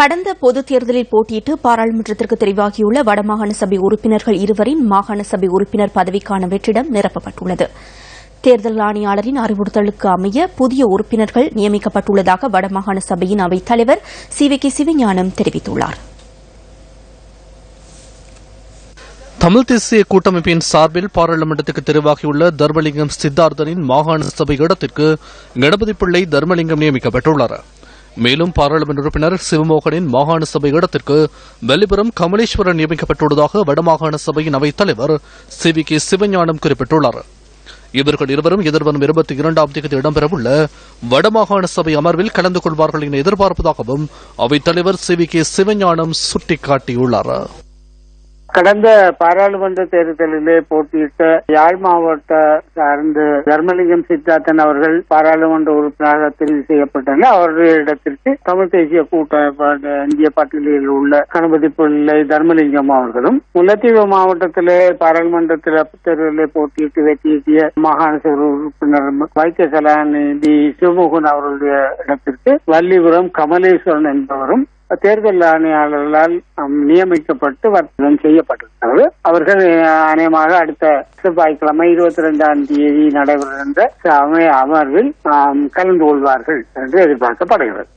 கடந்த பொதுத் தேர்தலில் போட்டியிட்டு பாராளுமன்றத்திற்கு தெரிவாகியுள்ள வடமாகாண சபை உறுப்பினர்கள் இருவரின் மாகாண சபை உறுப்பினர் பதவிக்கான வெற்றிடம் நிரப்பப்பட்டுள்ளது. தேர்தல் ஆணையாளரின் அறிவுறுத்தலுக்கு அமைய புதிய உறுப்பினர்கள் நியமிக்கப்பட்டுள்ளதாக வடமாகாண சபையின் அவைத் தலைவர் சி வி கே சிவஞானம் தெரிவித்துள்ளார். தமிழ் தேசிய கூட்டமைப்பின் சார்பில் பாராளுமன்றத்துக்கு தெரிவாகியுள்ள தர்மலிங்கம் சித்தார்த்தனின் மாகாண சபை இடத்திற்கு கணபதி பிள்ளை தர்மலிங்கம் நியமிக்கப்பட்டுள்ளார். மேலும் பாராளுமன்ற உறுப்பினர் சிவமோகனின் மாகாண சபை இடத்திற்கு வெளிபுரம் கமலேஸ்வரன் நியமிக்கப்பட்டுள்ளதாக வடமாகாண சபையின் அவைத் தலைவர் சி வி கே சிவஞானம் குறிப்பிட்டுள்ளார். இவர்கள் இருவரும் எதிர்வரும் இருபத்தி இரண்டாம் தேதி இடம்பெறவுள்ள வடமாகாண சபை அமர்வில் கலந்து கொள்வார்கள் என எதிர்பார்ப்பதாகவும் அவைத் தலைவர் சி வி கே சிவஞானம் சுட்டிக்காட்டியுள்ளார். கடந்த பாராளுமன்ற தேர்தலிலே போட்டியிட்ட யாழ் மாவட்ட சார்ந்த தர்மலிங்கம் சித்தார்த்தன் அவர்கள் பாராளுமன்ற உறுப்பினராக தெரிவு செய்யப்பட்டனர். இடத்திற்கு தமிழ் தேசிய கூட்ட இந்திய பட்டியலில் உள்ள கணபதி பிள்ளை தர்மலிங்கம் அவர்களும் முல்லைத்தீவு மாவட்டத்திலே பாராளுமன்றத்தில் தேர்தலிலே போட்டியிட்டு வெற்றியீட்டிய மாகாண சபை உறுப்பினர் வைத்திய கலாநிதி சிவமோகன் அவர்களுடைய இடத்திற்கு வள்ளிபுரம் கமலேஸ்வரன் என்பவரும் தேர்தல் ஆணையாளர்களால் நியமிக்கப்பட்டு வர்த்தகம் செய்யப்பட்டிருக்கிறது. அவர்கள் அநேகமாக அடுத்த செவ்வாய்க்கிழமை இருபத்தி இரண்டாம் தேதி நடைபெறுகின்ற அமர்வில் கலந்து கொள்வார்கள் என்று எதிர்பார்க்கப்படுகிறது.